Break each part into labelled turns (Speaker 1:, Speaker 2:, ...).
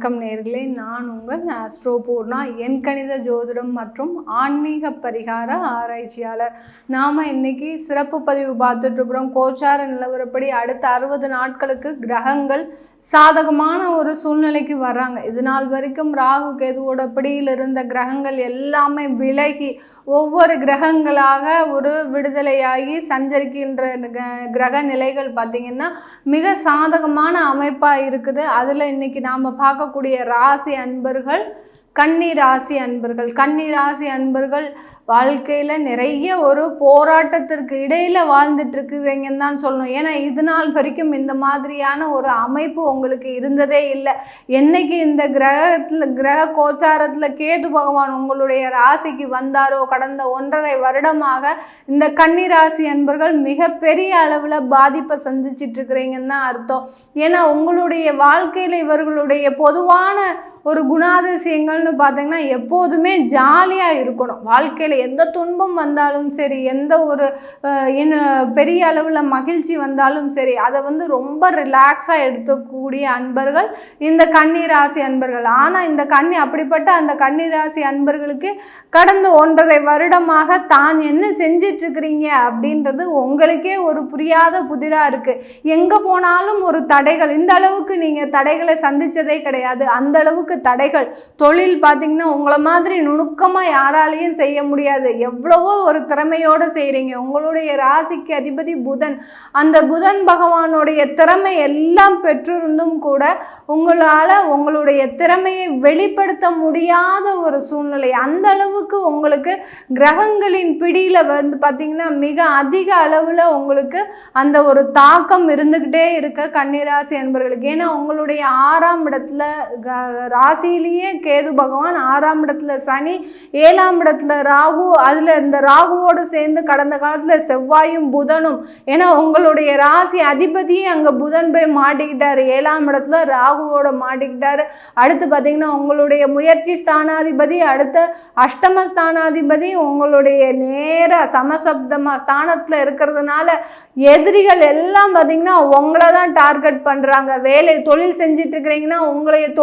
Speaker 1: வணக்கம் நேர்களே. நான் உங்கள் ஆஸ்ட்ரோ பூர்ணா என் கணித ஜோதிடம் மற்றும் ஆன்மீக பரிகார ஆராய்ச்சியாளர். நாம் இன்னைக்கு சிறப்பு பதிவு பார்த்துட்டு இருக்கிறோம். கோச்சார நிலவரப்படி அடுத்த அறுபது நாட்களுக்கு கிரகங்கள் சாதகமான ஒரு சூழ்நிலைக்கு வர்றாங்க. இது நாள் வரைக்கும் ராகு கேதுவோட பிடியில் இருந்த கிரகங்கள் எல்லாமே விலகி ஒவ்வொரு கிரகங்களாக ஒரு விடுதலையாகி சஞ்சரிக்கின்ற கிரக நிலைகள் பார்த்திங்கன்னா மிக சாதகமான அமைப்பாக இருக்குது. அதில் இன்னைக்கு நாம் பார்க்கக்கூடிய ராசி அன்பர்கள் கன்னிராசி அன்பர்கள் கன்னிராசி அன்பர்கள் வாழ்க்கையில் நிறைய ஒரு போராட்டத்திற்கு இடையில் வாழ்ந்துட்டுருக்குறீங்கன்னு தான் சொல்லணும். ஏன்னா இது நாள் வரைக்கும் இந்த மாதிரியான ஒரு அமைப்பு உங்களுக்கு இருந்ததே இல்லை. என்னைக்கு இந்த கிரகத்தில் கிரக கோச்சாரத்தில் கேது பகவான் உங்களுடைய ராசிக்கு வந்தாரோ கடந்த ஒன்றரை வருடமாக இந்த கன்னிராசி அன்பர்கள் மிகப்பெரிய அளவில் பாதிப்பை சந்திச்சிட்ருக்குறீங்கன்னு தான் அர்த்தம். ஏன்னா உங்களுடைய வாழ்க்கையில் இவர்களுடைய பொதுவான ஒரு குணாதிசயங்கள்னு பார்த்தீங்கன்னா எப்போதுமே ஜாலியாக இருக்கணும். வாழ்க்கையில் எந்த துன்பம் வந்தாலும் சரி எந்த ஒரு என்ன பெரிய அளவில் மகிழ்ச்சி வந்தாலும் சரி அதை வந்து ரொம்ப ரிலாக்ஸாக எடுத்துக்கூடிய அன்பர்கள் இந்த கன்னிராசி அன்பர்கள். ஆனால் இந்த கன்னி அப்படிப்பட்ட அந்த கன்னிராசி அன்பர்களுக்கு கடந்த ஒன்றரை வருடமாக தான் என்ன செஞ்சிட்ருக்கிறீங்க அப்படின்றது உங்களுக்கே ஒரு புரியாத புதிராக இருக்குது எங்கே போனாலும் ஒரு தடைகள் இந்த அளவுக்கு நீங்கள் தடைகளை சந்திச்சதே கிடையாது. அந்த அளவுக்கு தடைகள். தொழில் பார்த்தீங்கன்னா உங்களை மாதிரி நுணுக்கமாக யாராலையும் செய்ய முடியாது. எவ்வளவோ ஒரு திறமையோடு செய்கிறீங்க உங்களுடைய ராசிக்கு அதிபதி புதன். அந்த புதன் பகவானுடைய திறமை எல்லாம் பெற்றிருந்தும் கூட உங்களால் உங்களுடைய திறமையை வெளிப்படுத்த முடியாத ஒரு சூழ்நிலை. அந்த அளவுக்கு உங்களுக்கு கிரகங்களின் பிடியில் வந்து பார்த்தீங்கன்னா மிக அதிக அளவில் உங்களுக்கு அந்த ஒரு தாக்கம் இருந்துக்கிட்டே இருக்க கன்னிராசி என்பவர்களுக்கு ஏன்னா உங்களுடைய ஆறாம் இடத்துல க- ராசியிலேயே கேது பகவான் ஆறாம் இடத்துல சனி ஏழாம் இடத்துல ராகு அதில் இந்த ராகுவோடு சேர்ந்து கடந்த காலத்தில் செவ்வாயும் புதனும். ஏன்னா உங்களுடைய ராசி அதிபதியே அங்கே புதன் போய் மாட்டிக்கிட்டார். ஏழாம் இடத்துல ராகுவோட மாட்டிக்கிட்டார். அடுத்து பார்த்தீங்கன்னா உங்களுடைய முயற்சி ஸ்தானாதிபதி அடுத்த அஷ்டம ஸ்தானாதிபதி உங்களுடைய நேர சமசப்தமாக ஸ்தானத்தில் இருக்கிறதுனால எதிரிகள் எல்லாம் பார்த்தீங்கன்னா உங்களை தான் டார்கெட் பண்ணுறாங்க வேலை தொழில் செஞ்சிட்ருக்கிறீங்கன்னா உங்களுடைய உங்களைய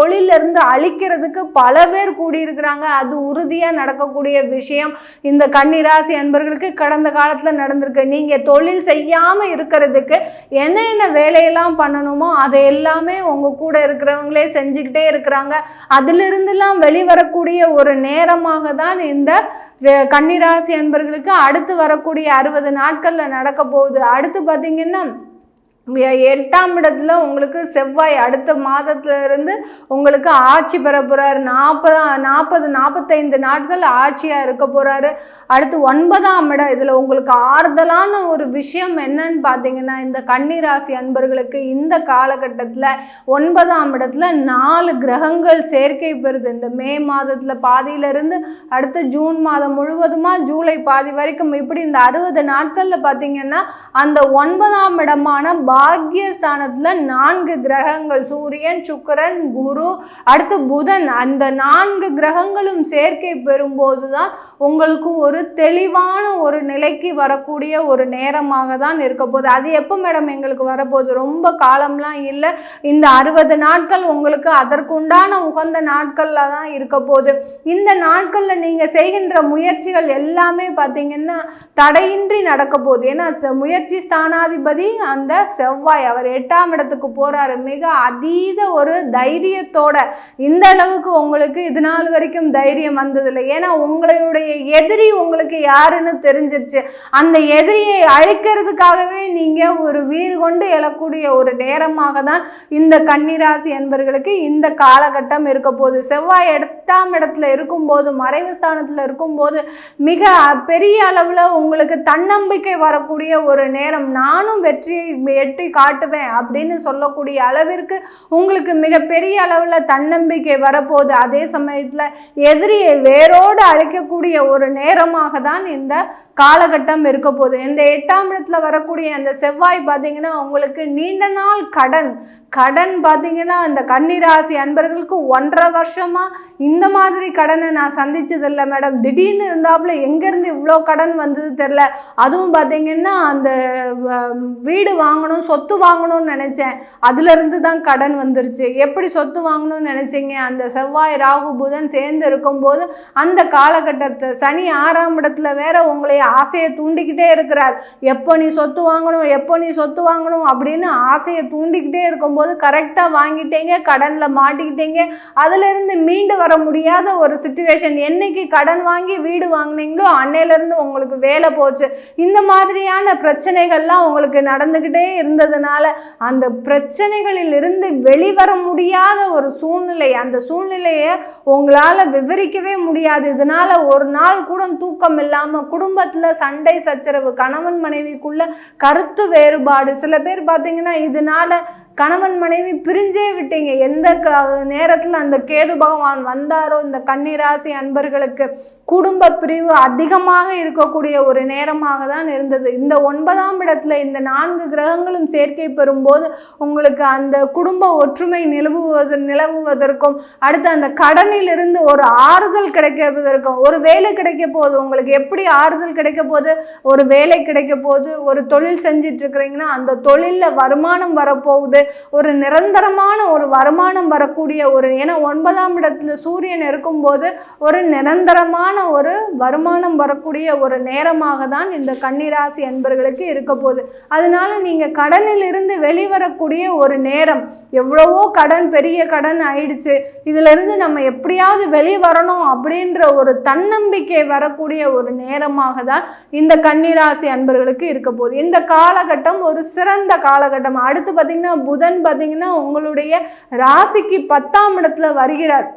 Speaker 1: அழிக்கிறதுக்கு பல பேர் கூடியிருக்கிறாங்க. அது உறுதியாக நடக்கக்கூடிய விஷயம். இந்த கன்னிராசி அன்பர்களுக்கு கடந்த காலத்தில் நடந்திருக்கு. நீங்கள் தொழில் செய்யாமல் இருக்கிறதுக்கு என்னென்ன வேலையெல்லாம் பண்ணணுமோ அதை எல்லாமே உங்கள் கூட இருக்கிறவங்களே செஞ்சுக்கிட்டே இருக்கிறாங்க. அதிலிருந்துலாம் வெளிவரக்கூடிய ஒரு நேரமாக தான் இந்த கன்னிராசி அன்பர்களுக்கு அடுத்து வரக்கூடிய அறுபது நாட்களில் நடக்க போகுது. அடுத்து பார்த்தீங்கன்னா எட்டாம் இடத்துல உங்களுக்கு செவ்வாய் அடுத்த மாதத்துல இருந்து உங்களுக்கு ஆட்சி பெற போகிறாரு நாற்பது நாற்பது நாற்பத்தைந்து நாட்கள் ஆட்சியாக இருக்க போகிறாரு அடுத்து ஒன்பதாம் இடம். இதில் உங்களுக்கு ஆறுதலான ஒரு விஷயம் என்னன்னு பார்த்தீங்கன்னா இந்த கன்னிராசி அன்பர்களுக்கு இந்த காலகட்டத்தில் ஒன்பதாம் இடத்துல நாலு கிரகங்கள் சேர்க்கை பெறுது. இந்த மே மாதத்தில் பாதியிலிருந்து அடுத்து ஜூன் மாதம் முழுவதுமாக ஜூலை பாதி வரைக்கும். இப்படி இந்த அறுபது நாட்களில் பார்த்தீங்கன்னா அந்த ஒன்பதாம் இடமான பாக்யஸ்தானத்தில் நான்கு கிரகங்கள் சூரியன் சுக்கரன் குரு அடுத்து புதன். அந்த நான்கு கிரகங்களும் சேர்க்கை பெறும்போது தான் உங்களுக்கு ஒரு தெளிவான ஒரு நிலைக்கு வரக்கூடிய ஒரு நேரமாக தான் இருக்க போகுது. அது எப்போ மேடம் எங்களுக்கு வரப்போகுது? ரொம்ப காலம்லாம் இல்லை. இந்த அறுபது நாட்கள் உங்களுக்கு அதற்குண்டான உகந்த நாட்களில் தான் இருக்க போகுது. இந்த நாட்களில் நீங்கள் செய்கின்ற முயற்சிகள் எல்லாமே பார்த்தீங்கன்னா தடையின்றி நடக்க போகுது. ஏன்னா ச- முயற்சி ஸ்தானாதிபதி அந்த செவ்வாய் அவர் எட்டாம் இடத்துக்கு போறாரு. மிக அதீத ஒரு தைரியத்தோட இந்த அளவுக்கு உங்களுக்கு இது நாள் வரைக்கும் தைரியம் வந்ததில்லை. ஏன்னா உங்களுடைய எதிரி உங்களுக்கு யாருன்னு தெரிஞ்சிருச்சு. அந்த எதிரியை அழிக்கிறதுக்காகவே நீங்க ஒரு வீர் கொண்டு எழக்கூடிய ஒரு நேரமாக தான் இந்த கன்னிராசி என்பர்களுக்கு இந்த காலகட்டம் இருக்க போகுது. செவ்வாய் எட்டாம் இடத்துல இருக்கும்போது மறைவு ஸ்தானத்துல இருக்கும்போது மிக பெரிய அளவில் உங்களுக்கு தன்னம்பிக்கை வரக்கூடிய ஒரு நேரம். நானும் வெற்றியை எட்டி காட்டுவேன் அப்படின்னு சொல்லக்கூடிய அளவிற்கு உங்களுக்கு மிகப்பெரிய அளவில் தன்னம்பிக்கை வரப்போகுது. அதே சமயத்தில் எதிரியை வேரோடு அழிக்கக்கூடிய ஒரு நேரமாக தான் இந்த காலகட்டம் இருக்க போகுது. இந்த எட்டாம் இடத்துல வரக்கூடிய அந்த செவ்வாய் பார்த்தீங்கன்னா உங்களுக்கு நீண்ட நாள் கடன். கடன் பார்த்தீங்கன்னா இந்த கன்னிராசி அன்பர்களுக்கு ஒன்றரை வருஷமாக இந்த மாதிரி கடனை நான் சந்திச்சதில்லை மேடம். திடீர்னு இருந்தாப்புல எங்கேருந்து இவ்வளோ கடன் வந்தது தெரில அதுவும் பார்த்தீங்கன்னா அந்த வ- வீடு வாங்கணும் சொத்து வாங்கணும்னு நினச்சேன். அதுலேருந்து தான் கடன் வந்துருச்சு. எப்படி சொத்து வாங்கணும்னு நினச்சிங்க? அந்த செவ்வாய் ராகு புதன் சேர்ந்து இருக்கும்போது அந்த காலகட்டத்தை சனி ஆறாம் இடத்துல வேற உங்களை ஆசையை தூண்டிக்கிட்டே இருக்கிறார். எப்போ நீ சொத்து வாங்கணும்? எப்போ நீ சொத்து வாங்கணும்? அப்படின்னு ஆசையை தூண்டிக்கிட்டே இருக்கும்போது கரெக்டாக வாங்கிட்டீங்க கடனில் மாட்டிக்கிட்டீங்க. அதுலேருந்து மீண்டு வர முடியாத ஒரு சுச்சுவேஷன் என்னைக்கு கடன் வாங்கி வீடு வாங்குனீங்களோ அன்னையிலேருந்து உங்களுக்கு வேலை போச்சு. இந்த மாதிரியான பிரச்சனைகள்லாம் உங்களுக்கு நடந்துக்கிட்டே இருந்ததுனால அந்த பிரச்சனைகளில் இருந்து வெளிவர முடியாத ஒரு சூழ்நிலை. அந்த சூழ்நிலையை உங்களால் விவரிக்கவே முடியாது. இதனால் ஒரு நாள் கூட தூக்கம் இல்லாமல் குடும்பத்தில் சண்டை சச்சரவு கணவன் மனைவிக்குள்ள கருத்து வேறுபாடு. சில பேர் பார்த்தீங்கன்னா இதனால கணவன் மனைவி பிரிஞ்சே விட்டீங்க. எந்த க நேரத்தில் அந்த கேது பகவான் வந்தாரோ இந்த கன்னிராசி அன்பர்களுக்கு குடும்ப பிரிவு அதிகமாக இருக்கக்கூடிய ஒரு நேரமாக தான் இருந்தது. இந்த ஒன்பதாம் இடத்துல இந்த நான்கு கிரகங்களும் சேர்க்கை பெறும்போது உங்களுக்கு அந்த குடும்ப ஒற்றுமை நிலவுவது நிலவுவதற்கும் அடுத்து அந்த கடனில் இருந்து ஒரு ஆறுதல் கிடைக்கிறதற்கும் ஒரு வேலை கிடைக்க போகுது உங்களுக்கு எப்படி ஆறுதல் கிடைக்க போகுது ஒரு வேலை கிடைக்க போகுது ஒரு தொழில் செஞ்சிட்டு இருக்கிறீங்கன்னா அந்த தொழிலில் வருமானம் வரப்போகுது. ஒரு நிரந்தரமான ஒரு வருமானம் வரக்கூடிய ஒரு ஏன்னா ஒன்பதாம் இடத்துல சூரியன் இருக்கும்போது ஒரு நிரந்தரமான ஒரு வருமானம் வரக்கூடிய ஒரு நேரமாக தான் இந்த கன்னிராசி அன்பர்களுக்கு இருக்க போகுது. அதனால நீங்கள் கடனில் இருந்து வெளிவரக்கூடிய ஒரு நேரம் எவ்வளவோ கடன் பெரிய கடன் ஆயிடுச்சு. இதிலிருந்து நம்ம எப்படியாவது வெளிவரணும் அப்படின்ற ஒரு தன்னம்பிக்கை வரக்கூடிய ஒரு நேரமாக தான் இந்த கன்னிராசி அன்பர்களுக்கு இருக்க போகுது. இந்த காலகட்டம் ஒரு சிறந்த காலகட்டம். அடுத்து பார்த்தீங்கன்னா புதன் பார்த்தீங்கன்னா உங்களுடைய ராசிக்கு பத்தாம் இடத்துல வருகிறார்.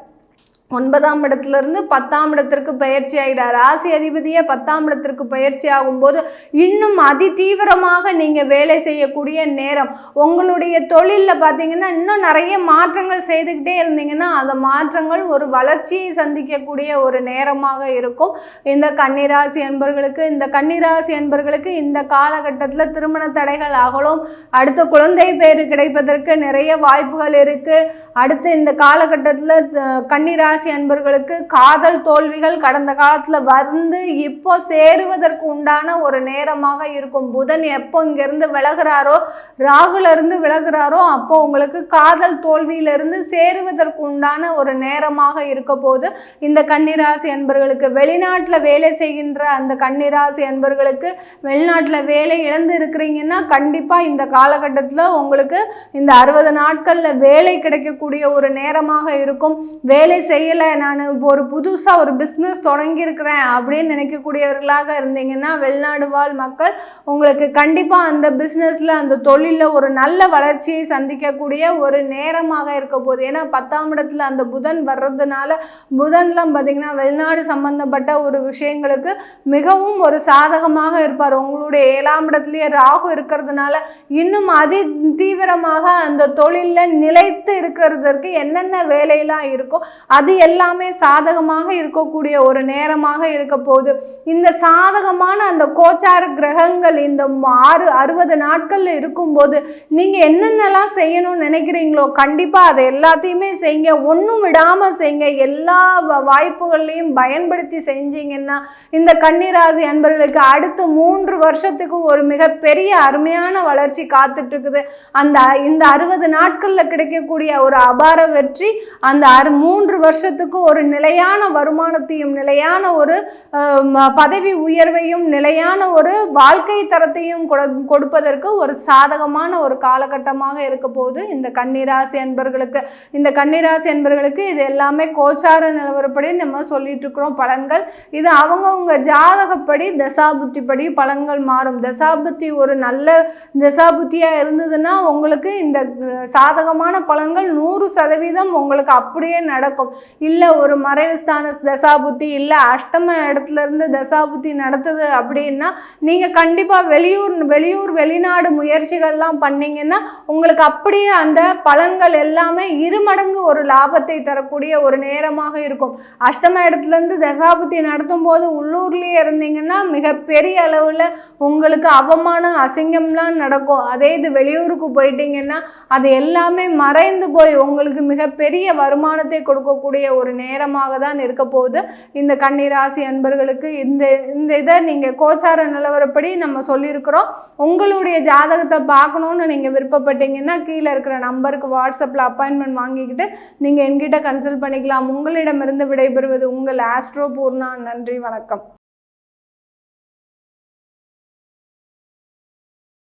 Speaker 1: ஒன்பதாம் இடத்துலேருந்து பத்தாம் இடத்திற்கு பயிற்சி ஆகிடார் ராசி அதிபதியே பத்தாம் இடத்திற்கு பயிற்சி ஆகும்போது இன்னும் அதி தீவிரமாக நீங்கள் வேலை செய்யக்கூடிய நேரம். உங்களுடைய தொழிலில் பார்த்தீங்கன்னா இன்னும் நிறைய மாற்றங்கள் செய்துக்கிட்டே இருந்தீங்கன்னா அந்த மாற்றங்கள் ஒரு வளர்ச்சியை சந்திக்கக்கூடிய ஒரு நேரமாக இருக்கும். இந்த கன்னிராசி என்பர்களுக்கு இந்த கன்னிராசி என்பர்களுக்கு இந்த காலகட்டத்தில் திருமண தடைகள் அகலும். அடுத்த குழந்தை பேர் கிடைப்பதற்கு நிறைய வாய்ப்புகள் இருக்குது அடுத்து இந்த காலகட்டத்தில் கன்னிராசி அன்பர்களுக்கு காதல் தோல்விகள் கடந்த காலத்தில் வந்து இப்போ சேருவதற்கு உண்டான ஒரு நேரமாக இருக்கும். புதன் எப்போ இங்கேருந்து விலகிறாரோ ராகுலருந்து விலகிறாரோ விலகுறாரோ அப்போ உங்களுக்கு காதல் தோல்வியிலிருந்து சேருவதற்கு உண்டான ஒரு நேரமாக இருக்க போது இந்த கன்னிராசி அன்பர்களுக்கு வெளிநாட்டில் வேலை செய்கின்ற அந்த கன்னிராசி அன்பர்களுக்கு வெளிநாட்டில் வேலை இழந்து இருக்கிறீங்கன்னா கண்டிப்பாக இந்த காலகட்டத்தில் உங்களுக்கு இந்த அறுபது நாட்களில் வேலை கிடைக்கக்கூடிய ஒரு நேரமாக இருக்கும். வேலை செய்யலை நான் ஒரு புதுசாக ஒரு பிஸ்னஸ் தொடங்கியிருக்கிறேன் அப்படின்னு நினைக்கக்கூடியவர்களாக இருந்தீங்கன்னா வெளிநாடு வாழ் மக்கள் உங்களுக்கு கண்டிப்பாக அந்த பிஸ்னஸில் அந்த தொழிலில் ஒரு நல்ல வளர்ச்சியை சந்திக்கக்கூடிய ஒரு நேரமாக இருக்க போகுது. ஏன்னா பத்தாம் இடத்துல அந்த புதன் வர்றதுனால புதன்லாம் பார்த்தீங்கன்னா வெளிநாடு சம்பந்தப்பட்ட ஒரு விஷயங்களுக்கு மிகவும் ஒரு சாதகமாக இருப்பார். உங்களுடைய ஏழாம் இடத்துலயே ராகு இருக்கிறதுனால இன்னும் அதி தீவிரமாக அந்த தொழிலில் நிலைத்து இருக்கிற இருக்கிறதற்கு என்னென்ன வேலையெல்லாம் இருக்கோ அது எல்லாமே சாதகமாக இருக்கக்கூடிய ஒரு நேரமாக இருக்க போகுது. இந்த சாதகமான அந்த கோச்சார கிரகங்கள் இந்த ஆறு அறுபது நாட்கள்ல இருக்கும்போது நீங்க என்னென்னலாம் செய்யணும்னு நினைக்கிறீங்களோ கண்டிப்பா அதை எல்லாத்தையுமே செய்யுங்க. ஒன்றும் விடாம செய்யுங்க. எல்லா வ- வாய்ப்புகளையும் பயன்படுத்தி செஞ்சீங்கன்னா இந்த கன்னிராசி அன்பர்களுக்கு அடுத்து மூன்று வருஷத்துக்கு ஒரு மிகப்பெரிய அருமையான வளர்ச்சி காத்துட்டு இருக்குது. அந்த இந்த அறுபது நாட்கள்ல கிடைக்கக்கூடிய ஒரு அபார வெற்றி அந்த அறு மூன்று வருஷத்துக்கு ஒரு நிலையான வருமானத்தையும் நிலையான ஒரு பதவி உயர்வையும் நிலையான ஒரு வாழ்க்கை தரத்தையும் கொடு- கொடுப்பதற்கு ஒரு சாதகமான ஒரு காலகட்டமாக இருக்க போகுது. இந்த கன்னிராசி என்பர்களுக்கு இந்த கன்னிராசி என்பர்களுக்கு இது எல்லாமே கோச்சார நிலவரப்படி நம்ம சொல்லிட்டு இருக்கிறோம் பலன்கள். இது அவங்கவுங்க ஜாதகப்படி தசாபுத்திப்படி பலன்கள் மாறும். தசாபுத்தி ஒரு நல்ல தசாபுத்தியாக இருந்ததுன்னா உங்களுக்கு இந்த சாதகமான பலன்கள் நூறு நூறு சதவீதம் உங்களுக்கு அப்படியே நடக்கும். இல்லை ஒரு மறைவு ஸ்தான தசாபுத்தி இல்லை அஷ்டம இடத்துல இருந்து தசாபுத்தி நடத்துது அப்படின்னா நீங்கள் கண்டிப்பாக வெளியூர் வெளியூர் வெளிநாடு முயற்சிகள்லாம் பண்ணீங்கன்னா உங்களுக்கு அப்படியே அந்த பலன்கள் எல்லாமே இருமடங்கு ஒரு லாபத்தை தரக்கூடிய ஒரு நேரமாக இருக்கும். அஷ்டம இடத்துலேருந்து தசாபுத்தி நடத்தும் போது உள்ளூர்லேயே இருந்தீங்கன்னா மிகப்பெரிய அளவில் உங்களுக்கு அவமானம் அசிங்கம்லாம் நடக்கும். அதே இது வெளியூருக்கு போயிட்டீங்கன்னா அது எல்லாமே மறைந்து போய் உங்களுக்கு மிகப்பெரிய வருமானத்தை கொடுக்கக்கூடிய ஒரு நேரமாக தான் இருக்க போகுது. இந்த கன்னிராசி அன்பர்களுக்கு இந்த இந்த இதை நீங்கள் கோச்சார நிலவரப்படி நம்ம சொல்லியிருக்கிறோம். உங்களுடைய ஜாதகத்தை பார்க்கணுன்னு நீங்கள் விருப்பப்பட்டீங்கன்னா கீழே இருக்கிற நம்பருக்கு வாட்ஸ்அப்பில் அப்பாயின்மெண்ட் வாங்கிக்கிட்டு நீங்கள் என்கிட்ட கன்சல்ட் பண்ணிக்கலாம். உங்களிடமிருந்து விடைபெறுவது உங்கள் ஆஸ்ட்ரோ பூர்ணா. நன்றி வணக்கம்.